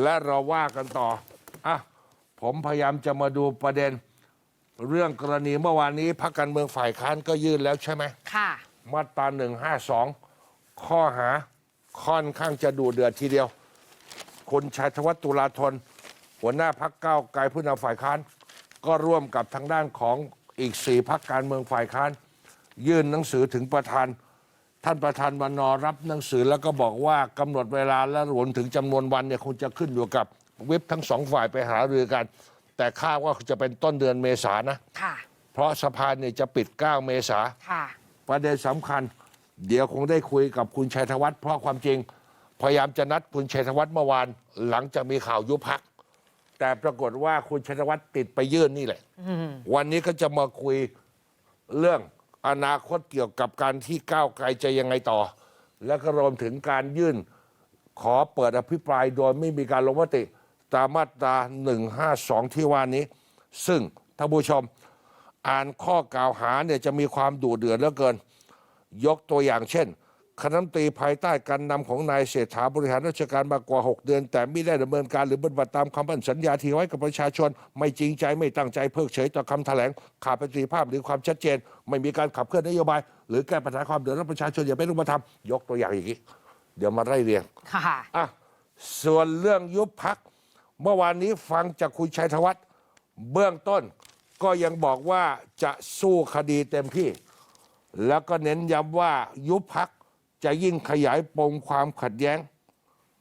และเราว่ากันต่ออะผมพยายามจะมาดูประเด็น เรื่องกรณีเมื่อวานนี้พรรคการเมืองฝ่ายค้านก็ยื่นแล้วใช่ไหมค่ะ มาตราหนึ่งห้าสองข้อหาค่อนข้างจะดูเดือดทีเดียวคุณชัยธวัฒน์ตุลาธน หัวหน้าพักเก้าวไกลผู้นำฝ่ายค้าน ก็ร่วมกับทางด้านของอีกสี่พักการเมืองฝ่ายค้าน ยื่นหนังสือถึงประธาน ท่านประธานวันนอรับหนังสือแล้วก็บอกว่ากำหนดเวลาและรวมถึงจำนวนวันเนี่ยคงจะขึ้นอยู่กับวิปทั้งสองฝ่ายไปหารือกัน แต่คาดว่าจะเป็นต้นเดือนเมษายนนะค่ะเพราะสภาเนี่ยจะปิด 9 เมษาค่ะประเด็นสำคัญ เดี๋ยวคงได้คุยกับคุณชัยธวัฒน์เพราะความจริง พยายามจะนัดคุณชัยธวัฒน์เมื่อวาน หลังจากมีข่าวยุบพักแต่ปรากฏว่าคุณชัยธวัฒน์ติดไปยื่นนี่แหละวันนี้ก็จะมาคุยเรื่อง อนาคตเกี่ยวกับการที่ก้าวไกลจะยังไงต่อ และก็รวมถึงการยื่นขอเปิดอภิปรายโดยไม่มีการลงมติ ตามมาตรา 152 ที่ว่านี้ ซึ่งท่านผู้ชมอ่านข้อกล่าวหาเนี่ยจะมีความดุเดือดเหลือเกิน ยกตัวอย่างเช่น คณะมนตรีภายใต้การนำของนายเศรษฐาบริหารราชการมากกว่า 6 เดือน แต่ไม่ได้ดำเนินการหรือปฏิบัติตามคำพันสัญญาที่ไว้กับประชาชน ไม่จริงใจไม่ตั้งใจเพิกเฉยต่อคำแถลงขาดประสิทธิภาพหรือความชัดเจน ไม่มีการขับเคลื่อนนโยบาย หรือแก้ปัญหาความเดือดร้อนประชาชนอย่างเป็นรูปธรรมยกตัวอย่างอย่างนี้ เดี๋ยวมาไล่เรียงค่ะอะส่วนเรื่องยุบพักเมื่อวานนี้ฟังจากคุณชัยธวัฒน์เบื้องต้นก็ยังบอกว่าจะสู้คดีเต็มที่ แล้วก็เน้นย้ำว่ายุบพัก จะยิ่งขยายปมความขัดแย้ง